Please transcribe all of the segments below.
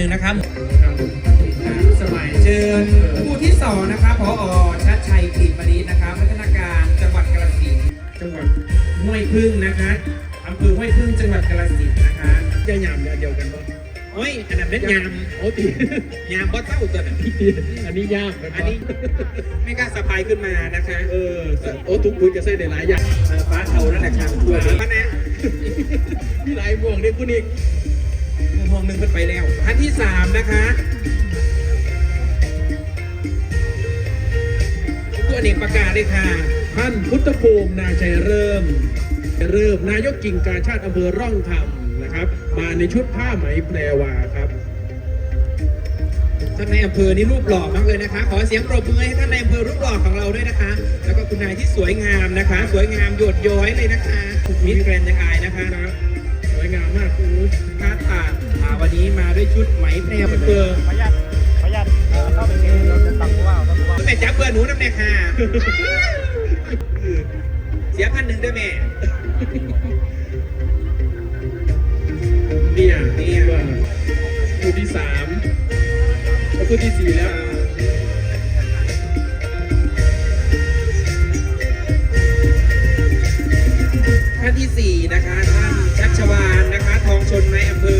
นึงนะครับสมัยเชิญผู้ที่สองนะคะพอชัดชัยกลิ่นมณีนะคะพัฒนาการจังหวัดกาฬสินธุ์จังหวัดห้วยพึ่งนะคะอำเภอห้วยพึ่งจังหวัดกาฬสินธุ์นะคะจะหยามเดียวกันปะโอ้ยอันนั้นเล็ดยามโอ้ตียามบอสเต้าตัวนั้นอันนี้ยากนะอันนี้ไม่กล้าสะพายขึ้นมานะคะ เออโอ้ทุกคุยจะใส่ได้หลายอย่างเออฟ้าเทานั่นแหละครับตัวนี้มาแน่มีหลายม่วงเด็กคุณอีก มุมมองหนึ่งขึ้นไปแล้วท่านที่สามนะคะตัวอเนกประกาศเลยค่ะ ท่านพุทธภูมินาชัยเริ่ม เริ่มนายกกิ่งกาชาติอำเภอร่องคำนะครับ มาในชุดผ้าไหมแพรวาครับท่านในอำเภอนี่รูปหล่อมากเลยนะคะ ขอเสียงปรบมือให้ท่านในอำเภอรูปหล่อของเราด้วยนะคะ แล้วก็คุณนายที่สวยงามนะคะ สวยงามโยดย้อยเลยนะคะมิสแกรนด์ยังอนะคะนะสวยงามมาก วันนี้มาด้วยชุดไหมแพรวอำเภอประหยัดประหยัดเอ่อเข้าไปเองเราจะตังผู้ว่าตังผู้ว่าแม่จับเพื่อนหนูน้ำแน่ค่ะเสียพันหนึ่งด้วยแม่เนี่ยเนี่ยว่าคู่ที่สามแล้วคู่ที่สี่แล้วท่านที่สี่นะคะท่านชัชวานนะคะ ทองชนในอำเภอพักริ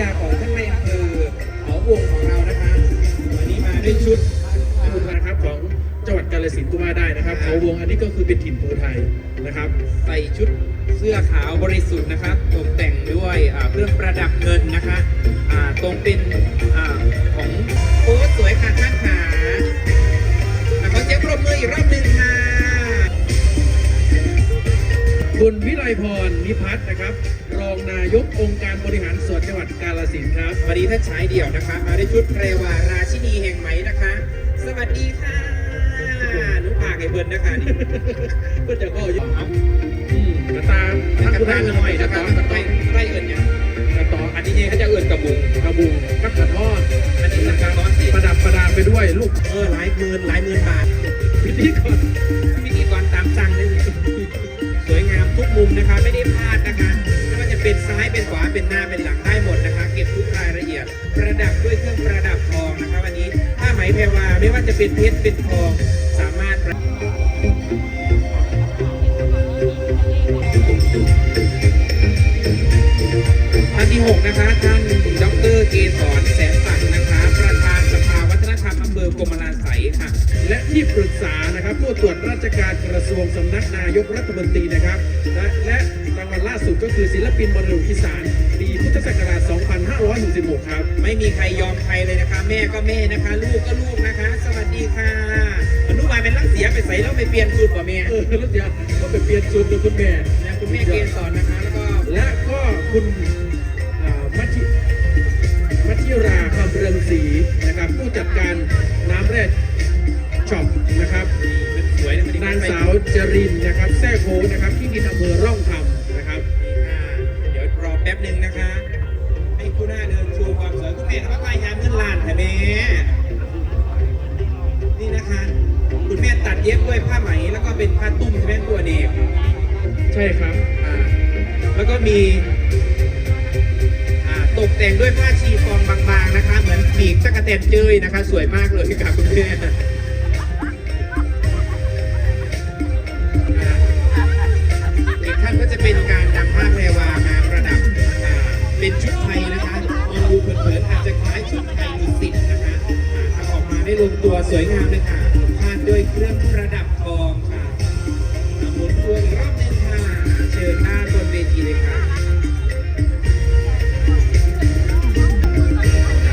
ยาของท่านในอำเภอเขาวงของเรานะคะวันนี้มาด้วยชุดคุณนะครับของจังหวัดกาฬสินธุ์ก็ว่าได้นะครับเขาวงอันนี้ก็คือเป็นถิ่นภูไทยนะครับ ใส่ชุดเสื้อขาวบริสุทธิ์นะคะตกแต่งด้วยอ่าเครื่องประดับเงินนะคะอ่าตรงเป็นอ่าของโอ้สวยค่ะท่านขาแล้วขอเสียงปรบมืออีกรอบหนึ่งค่ะ คุณวิไลพรนิพัฒน์นะครับ นายกองค์การบริหารส่วนจังหวัดกาฬสินธุ์ครับ วันนี้ท่านชายเดี่ยวนะคะ มาด้วยชุดเรวาราชินีแห่งไหมนะคะ สวัสดีค่ะนุภาไก่เบิร์นนะคะนี่ก็จะก็ยเอาอืมกระตามท่าท่านนคุคุณณท่าท่านนหน่อยกนะระคะต่อกระใกต่ล้อใกล้เอิญเนี่ยกระต่ออันนี้เนี่ยเขาจะเอิญกระบุงกระบุงกับกระทอดอันนี้มันกระร้อนสิประดับประดาไปด้วยลูกเออหลายหมื่นหลายหมื่นบาทพิธีกรพิธีกรตามสั่งเลยสวยงามทุกมุมนะคะไม่ได้พลาดนะคะ ซ้ายเป็นขวาเป็นหน้าเป็นหลังได้หมดนะคะ เก็บทุกรายละเอียด ประดับด้วยเครื่องประดับทองนะคะวันนี้ผ้าไหมแพรวาไม่ว่าจะเป็นเพชรเป็นทองสามารถท่านที่ 6 นะคะ ท่านดรเกษรแสนศักดิ์นะคะ ประธานสภาวัฒนธรรมอำเภอกรมลาไสยค่ะ และที่ปรึกษานะครับผู้ตรวจราชการกระทรวงสำนักนายกรัฐมนตรีนะครับ และและ วัลล่าสุดก็คือศิลปินมรดกอีสานปีพุทธศักราช 2566 ครับ ไม่มีใครยอมใครเลยนะคะ แม่ก็แม่นะคะ ลูกก็ลูกนะคะ สวัสดีค่ะอนุบาลเป็นรักเสียไปใส่แล้วไปเปลี่ยนสูตรป่ะแม่เออแล้วเดี๋ยวก็ไปเปลี่ยนชุดกับคุณแม่นะคุณแม่เกณฑ์สอนนะคะ แล้วก็และก็คุณอ่ามัธิมัธิราคำเรืองศรีนะครับ ผู้จัดการน้ำแร่ช็อปนะครับเป็นสวยนะมันนางสาวจรินนะครับแท้โค้งนะครับที่ดินอำเภอร่องคำ ความสวยคุณแม่ทำอะไรยามเงินล้านค่ะแม่นี่นะคะ คุณแม่ตัดเย็บด้วยผ้าไหม แล้วก็เป็นผ้าตุ้มใช่ไหมตัวเด็กใช่ครับอ่าแล้วก็มีอ่าตกแต่งด้วยผ้าชีฟองบางๆนะคะ เหมือนปีกตะกะแตนเจยนะคะ สวยมากเลยค่ะคุณแม่อ่าอีกท่านก็จะเป็นการนำผ้าแพรวามาประดับอ่าเป็นชุดไทยนะคะ มองดูเผินอาจจะคล้ายชุดไทยดุสิตนะคะอ่าทำออกมาได้ลงตัวสวยงามเลยค่ะพาดด้วยเครื่องประดับทองค่ะหมุนตัวอีกรอบหนึงค่ะเชิญหน้าบนเวทีเลยค่ะ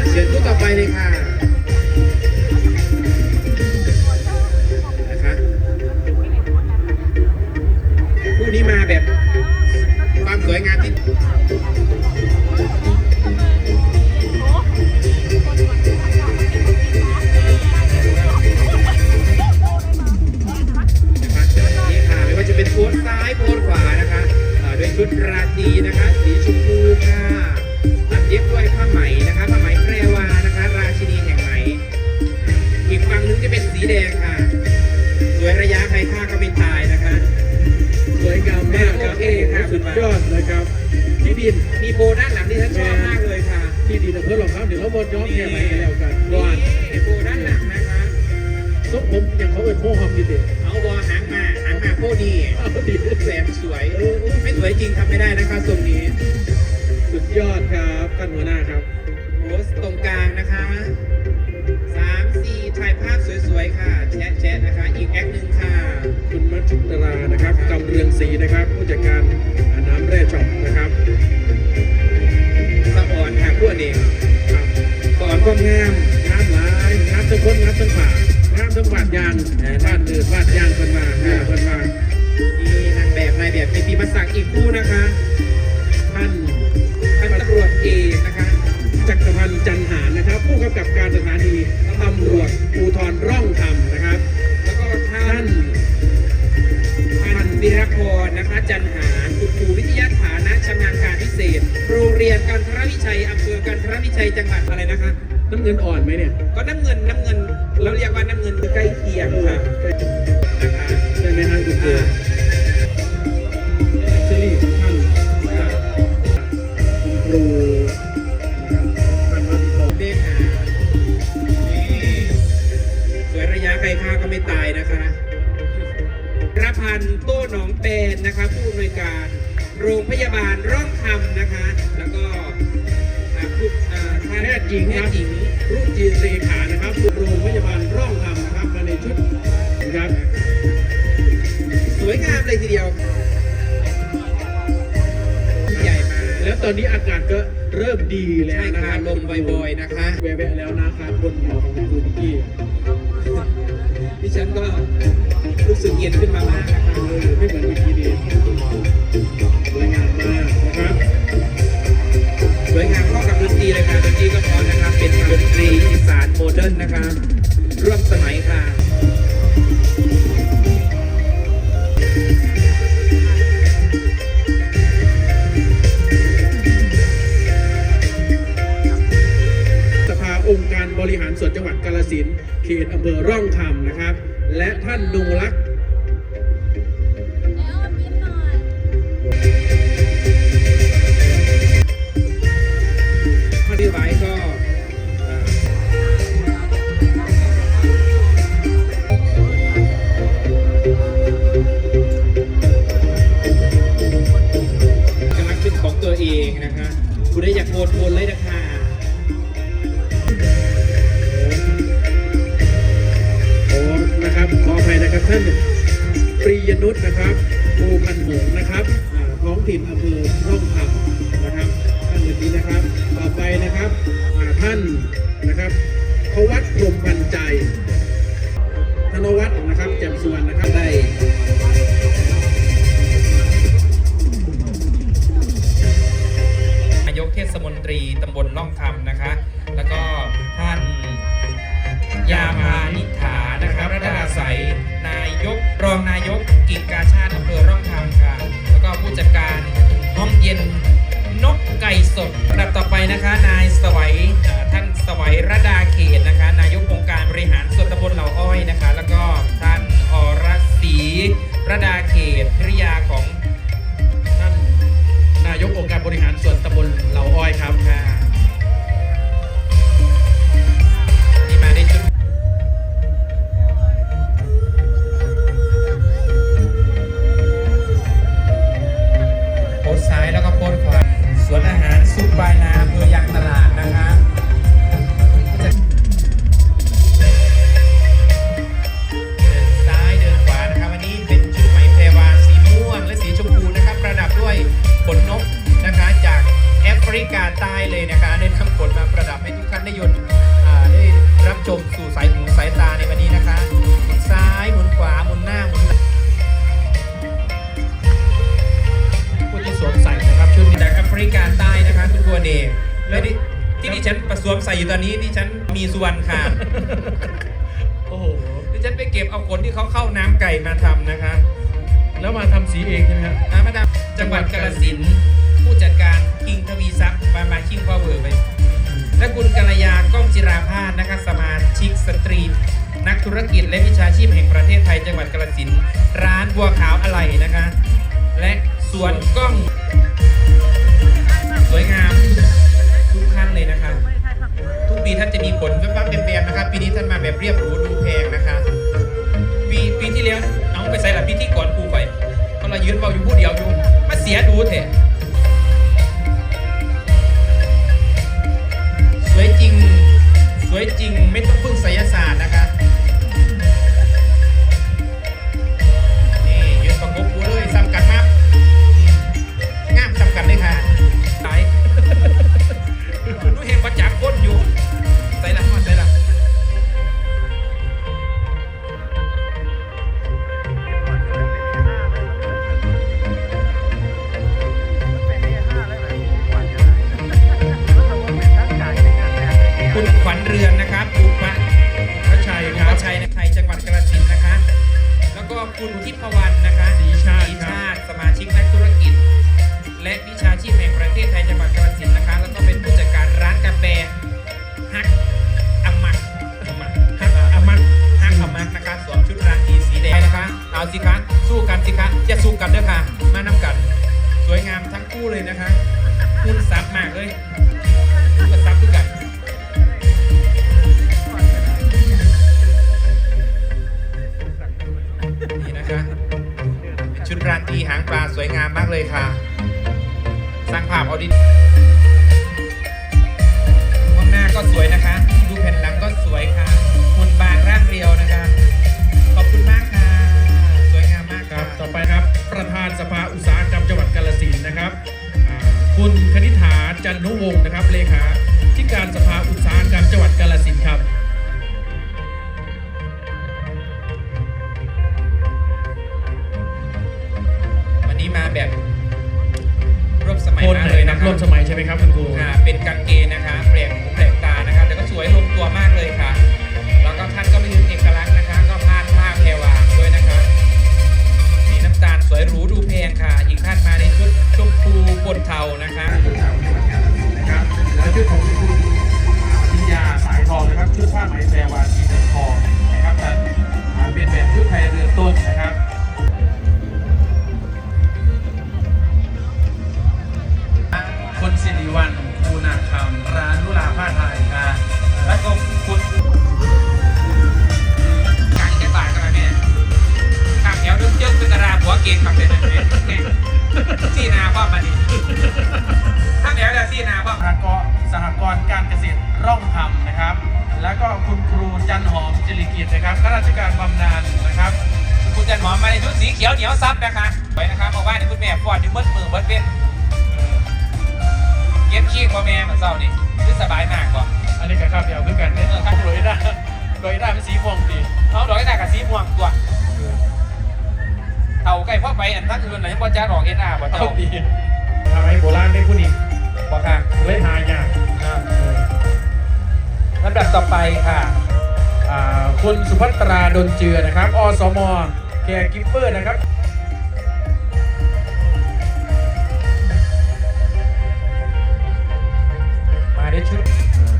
เชิญผู้ต่อไปเลยค่ะ สอนก็งามงามหลายงามทั้งคนงามทั้งป่างามทั้งบาดยางบาดเดือดบาดยางเพิ่นมาเออเพิ่นมามีนางแบบนายแบบเป็นปีมาสักอีกคู่นะคะท่านพันตำรวจเอกนะคะจักรพันธ์จันหารนะครับ ผู้กำกับการสถานีตำรวจภูธรร่องธรรมนะครับ แล้วก็ท่าท่านพันวิรพรนะคะจันหาคุณครูวิทยาฐานะชำนาญการพิเศษ โรงเรียนการทรวิชัยอำเภอการทรวิชัยจังหวัดอะไรนะคะ น้ำเงินอ่อนไหมเนี่ยก็น้ำเงินน้ำเงินเราเรียกว่าน้ำเงินใกล้เคียงค่ะนะคะใช่ไหมฮะคุณครูอ่าเชอรี่ท่านนะครับคุณครูนะครับท่านวัดทองเด้หานี่สวยระยะใครฆ่าก็ไม่ตายนะคะรพันธ์โต้หนองแปนนะคะผู้อำนวยการโรงพยาบาลร่องคำนะคะ แล้วก็อ่าผู้อ่าท่านแพทย์หญิงแพครับทย์หญิง รูปจีนสีขานะครับโรงพยาบาลร่องธรรมนะครับมาในชุดนะครับสวยงามเลยทีเดียวใหญ่มาแล้วตอนนี้อากาศก็เริ่มดีแล้วใช่นะค่ะครับลมบ่อยๆนะคะแวะๆแล้วนะครับบนหัวของคุณครูนิกกี้ดิฉันก็รู้สึกเย็นขึ้นมามากนะคะเออไม่เหมือนเมื่อกี้ดีสวยงามมากนะครับ สวยงามเข้ากับดนตรีเลยค่ะดนตรีก็เพราะนะครับเป็นดนตรีอีสานโมเดิร์นนะคะร่วมสมัยค่ะสภาองค์การบริหารส่วนจังหวัดกาฬสินเขตอำเภอร่องคำนะครับ และท่านนุงลักษ นะครับเขาวัดผลาสนะคะสมาชิกสตรีทนักธุรกิจและวิชาชีพแห่งประเทศไทยจังหวัดกาฬสินธุ์ร้านบัวขาวอะไหล่นะคะ และสวนกล้อง สวยงามทุกท่านเลยนะคะ ทุกปีท่านจะมีผลแวบๆเต็มๆนะครับปีนี้ท่านมาแบบเรียบหรูดูแพงนะคะ ปีปีที่แล้วเอาไปใส่ละปีที่ก่อนครูไปก็เรายืนเบาอยู่ผู้เดียวอยู่มาเสียดูเถอะสวยจริง วยจริงไม่ต้องพึ่งไสยศาสตร์นะครับ ตรีหางปลาสวยงามมากเลยค่ะ สร้างภาพเอาดิข้างหน้าก็สวยนะคะ ดูแผ่นหลังก็สวยค่ะหุ่นบางร่างเรียวนะคะ ขอบคุณมากค่ะ สวยงามมากครับ ต่อไปครับประธานสภาอุตสาหกรรมจังหวัดกาฬสินธุ์นะครับอ่าคุณคณิษฐาจันนุวงศ์นะครับเลขาที่การสภาอุตสาหกรรมจังหวัดกาฬสินธุ์ครับ วมสมัยใช่ไหมครับคุณครูค่ะเป็นกางเกงนะคะแปลกหูแปลกตานะคะแต่ก็สวยลงตัวมากเลยค่ะ แล้วก็ท่านก็มีเอกลักษณ์นะคะ ก็พาดผ้าแพรวาด้วยนะคะสีน้ำตาลสวยหรูดูแพงค่ะ อีกท่านมาในชุดชมพูบนเทานะคะ พ่อไปอันทั้งอื่นไหนพ่อจ้าดอกเอ็นอาบ่เอาเจ้าดีทำให้โบราณได้ผู้นี้บ่ค่ะเลยหายากอ่าลำดับต่อไปค่ะอ่าคุณสุภัตราดนเจือนะครับ อสมแกกิฟเฟอร์นะครับมาได้ชุด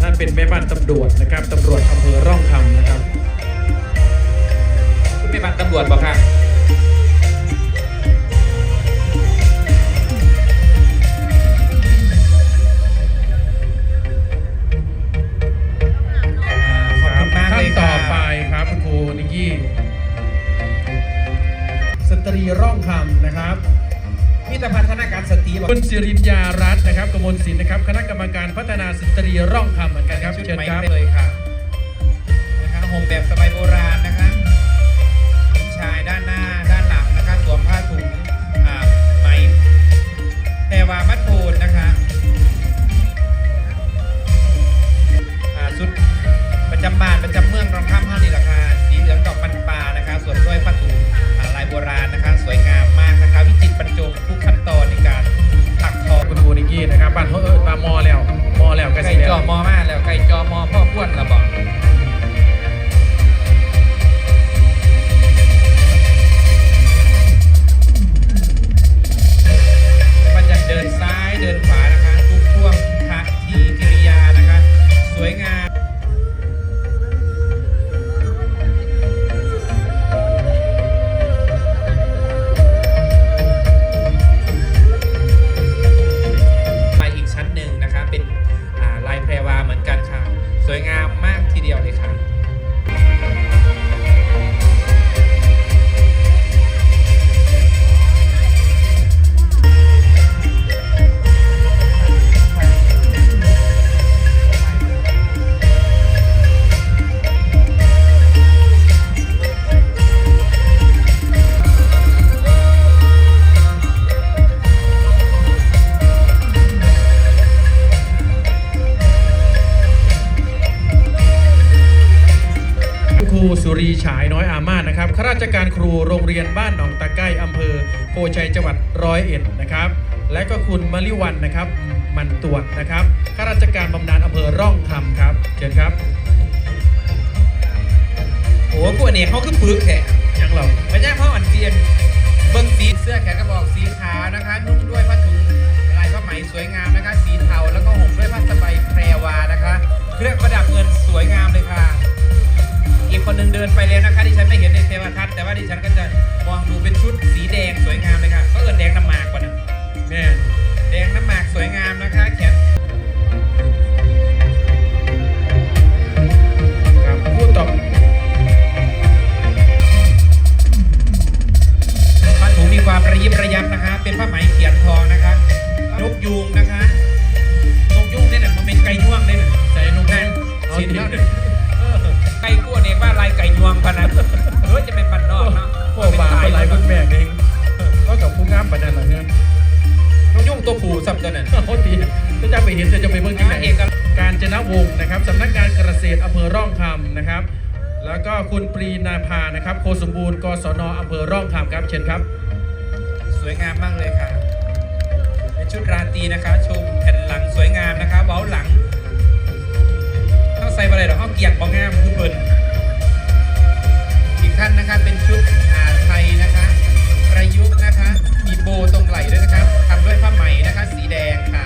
ท่านเป็นแม่บ้านตำรวจนะครับตำรวจอำเภอร่องคำนะครับคุณแม่บ้านตำรวจบ่ค่ะ รีร่องคำนะครับมีแต่พัฒนาการสตรีคุณสิรินยารัตน์นะครับกมลศิลป์นะครับ คณะกรรมการพัฒนาสตรีร่องคำเหมือนกันครับชุดเชิญไหมครับเลยค่ะนะคะห่มแบบสมัยโบราณนะคะผู้ชายด้านหน้าด้านหลังนะคะสวมผ้าถุงอ่าไหมแพรวามัดโพนนะคะชุดประจำบ้านประจำเมืองรองข้ามห้านี่แหละค่ะสีเหลืองดอกมันปานะคะส่วนด้วยผ้าถุงลายโบราณนะคะ บ้านเขาเออมามอแล้วมอแล้วก็ไก่สิแล้จอว มอมาแล้วไก่จอมอพ่อพ้วนระบอก โพชัยจังหวัดร้อยเอ็ดนะครับ และก็คุณมลิวันนะครับ มันตรวจนะครับข้าราชการบำนาญอำเภอร่องคำครับเชิญครับโอ้โหผู้อเนกเขาคือปึกแท้ยังเราไม่ใช่เพราะอันเจียนเบิ้งสีเสื้อแขนกระบอกสีขาวนะคะนุ่งด้วยผ้าถุงลายผ้าไหมสวยงามนะคะ สีเทาแล้วก็ห่มด้วยผ้าสบายแพรวานะคะ เครื่องประดับเงินสวยงามเลยค่ะ อีกคนหนึ่งเดินไปแล้วนะคะที่ฉันไม่เห็นในเทวทัศน์แต่ว่าดิฉันก็จะมองดูเป็นชุดสีแดงสวยงามเลยค่ะก็เอินแดงน้ำหมากกว่านั้นแม่แดงน้ำหมากสวยงามนะคะแขนครับพูดต่อผ้าถุงมีความระยิบระยับนะคะ เป็นผ้าไหมเขียนทองนะคะนกยูงนะคะนกยูงเนี่ยนะมันเป็นไก่ย่วงเลยนะใส่นุ่งนั่นเอาสีเดียวเดีเนี่ยไก่กู้เด็ก ว่าลายไก่ยวงพะนันเฮ้ยจะเป็นปันนอกเนาะโอ้บาปอะไรคุณแม่เองก็กับผู้งามปานนั้นเหรอเนี่ยน้องยุ่งตัวผูสับตัวนั้นโคตรดีถ้าจะไปเห็นจะจะไปเบิ่งที่ไหนอ่าเอกลักษณ์การจนวงศ์นะครับสำนักงานเกษตรอำเภอร่องคำนะครับ แล้วก็คุณปรีนาภานะครับ โคสมบูรณ์กศนอำเภอร่องคำครับเชิญครับ สวยงามมากเลยค่ะเป็นชุดราตรีนะคะชมแผ่นหลังสวยงามนะคะเบ้าหลังเข้าใส่อะไรหรอกเข้าเกียกบองงามคือเพิ่นอีก ท่านนะคะ เป็นชุดอาไทยนะคะ ประยุกต์นะคะ มีโบตรงไหล่ด้วยนะครับทำด้วยผ้าไหมนะคะ สีแดงค่ะ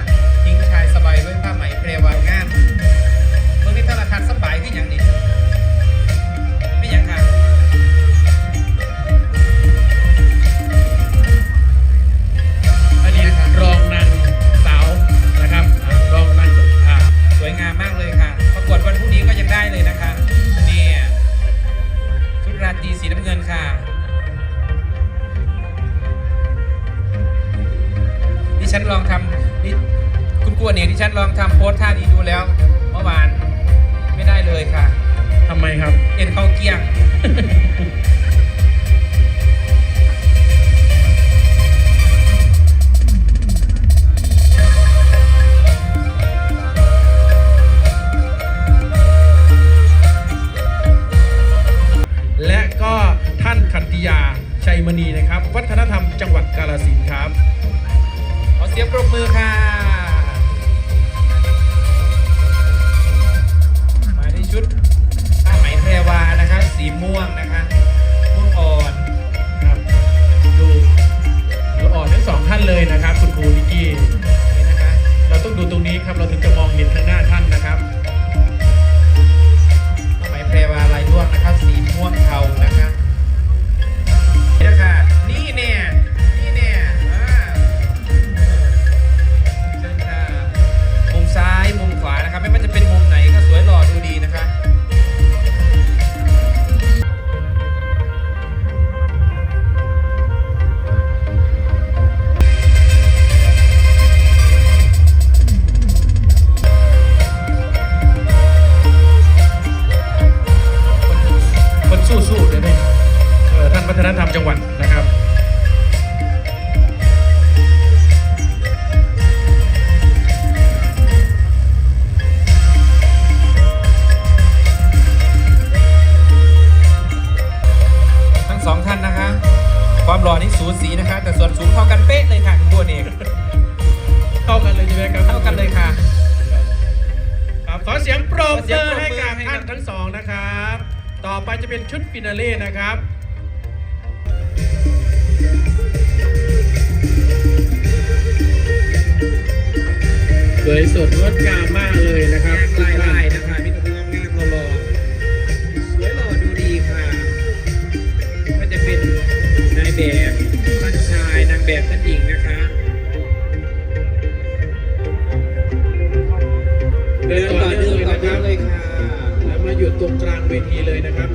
มือค่ะ มาที่ชุดผ้าไหมแพรวานะคะสีม่วงนะคะม่วงอ่อนครับดูเราอ่อนทั้งสองท่านเลยนะครับ คุณครูนิกกี้นี่นะคะเราต้องดูตรงนี้ครับเราถึงจะมองเห็นข้างหน้าท่านนะครับผ้าไหมแพรวาลายลวดนะคะสีม่วงเทานะคะ ฟินาเล่นะครับสวยสดงดงามมากเลยนะครับลายลายๆนะคะมีแต่ผู้งามงามๆหล่อๆสวยหล่อดูดีค่ะ ก็จะเป็นนายแบบท่านชายนางแบบท่านหญิงนะคะเดินต่อเนื่องเลยนะครับเลยค่ะแล้วมาหยุดตรงกลางเวทีเลยนะครับ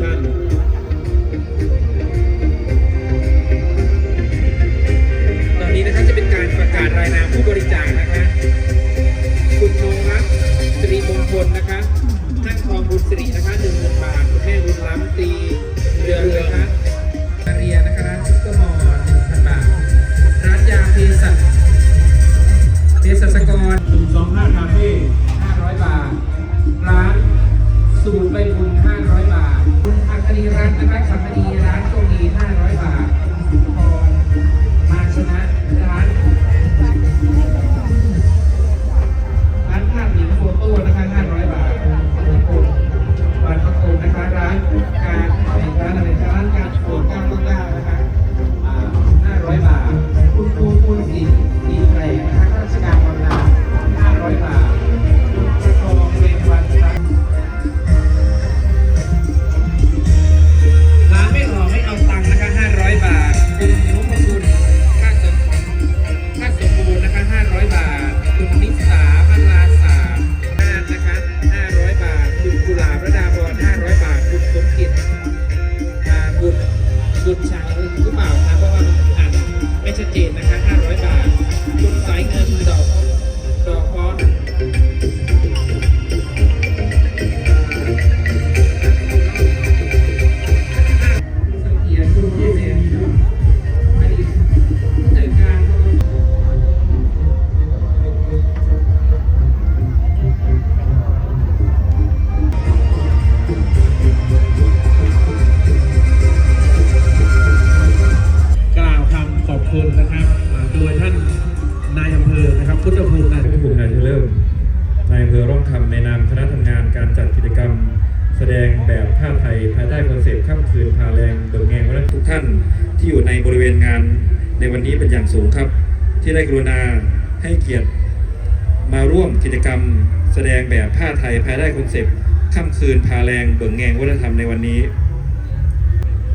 าไทยภายใต้คอนเซปต์ค่ำคืนพาแรงเบิกแงงวัฒนธรรมในวันนี้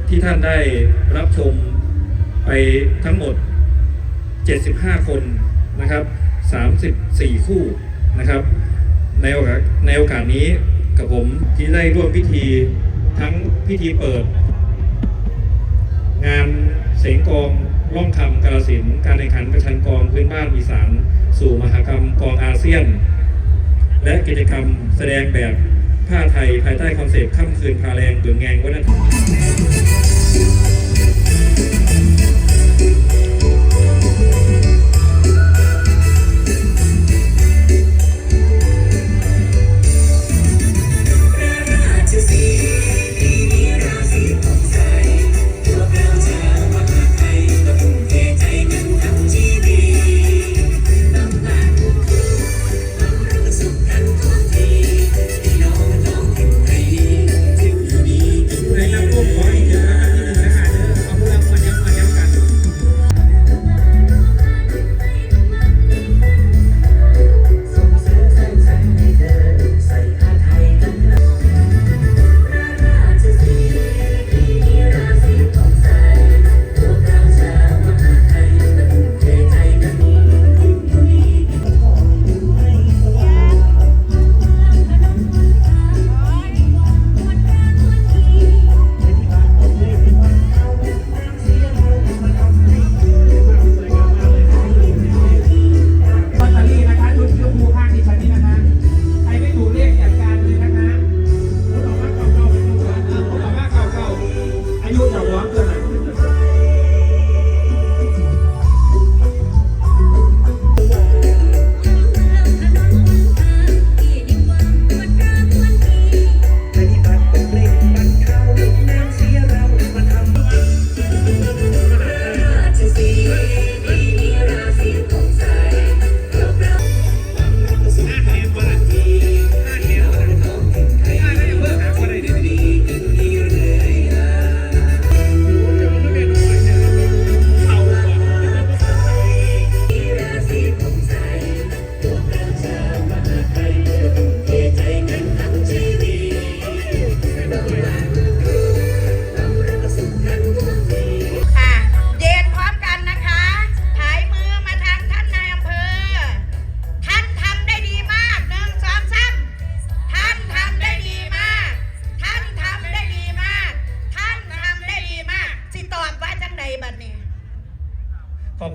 ที่ท่านได้รับชมไปทั้งหมด 75 คนนะครับ 34 คู่นะครับ ในโอกาสในโอกาสนี้กับผมที่ได้ร่วมพิธีทั้งพิธีเปิด งานเสียงกองร่องคำกาลสินธุ์การแข่งขันประชันกองพื้นบ้านอีสาน สู่มหกรรมกองอาเซียน และกิจกรรมแสดงแบบผ้าไทยภายใต้คอนเซปต์ค่ำคืนพาแรงเบืองแงงวัฒนธรรม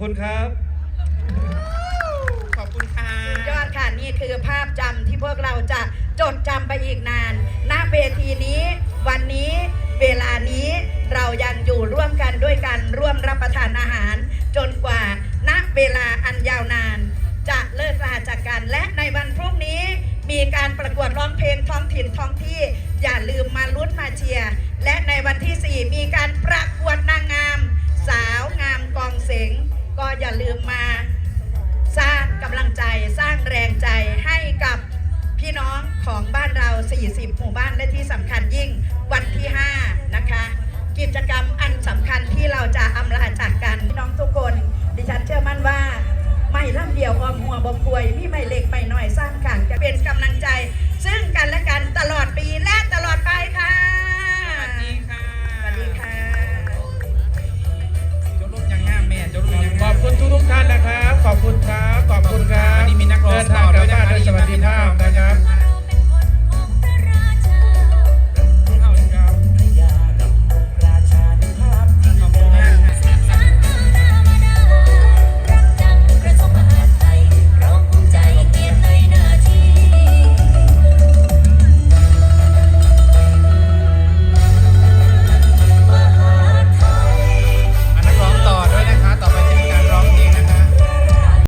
คุณครับ ขอบคุณค่ะยอดค่ะนี่คือภาพจำที่พวกเราจะจดจำไปอีกนานณเวทีนี้ วันนี้เวลานี้เรายังอยู่ร่วมกันด้วยกันร่วมรับประทานอาหาร จนกว่าณเวลาอันยาวนาน จะเลิกลาจากกันและในวันพรุ่งนี้ มีการประกวดร้องเพลงท้องถิ่นท้องที่ อย่าลืมมาลุ้นมาเชียร์และในวันที่ 4 มีการประกวดนางงาม สาวงามกองเสง ก็อย่าลืมมาสร้างกำลังใจสร้างแรงใจให้กับพี่น้องของบ้านเรา 40 หมู่บ้านและที่สำคัญยิ่งวันที่ 5 นะคะ กิจกรรมอันสำคัญที่เราจะอำลาจากกันพี่น้องทุกคน ดิฉันเชื่อมั่นว่า ไม่ลำเดียวออมหัวบกควย มีไม่เล็กไม่น้อยสร้างขังจะเป็นกำลังใจ ซึ่งกันและกัน ขอบคุณครับ ขอบคุณครับนี่มีนักร้องเดินทางกลับาด้วยสวัสดิภาพนะครับ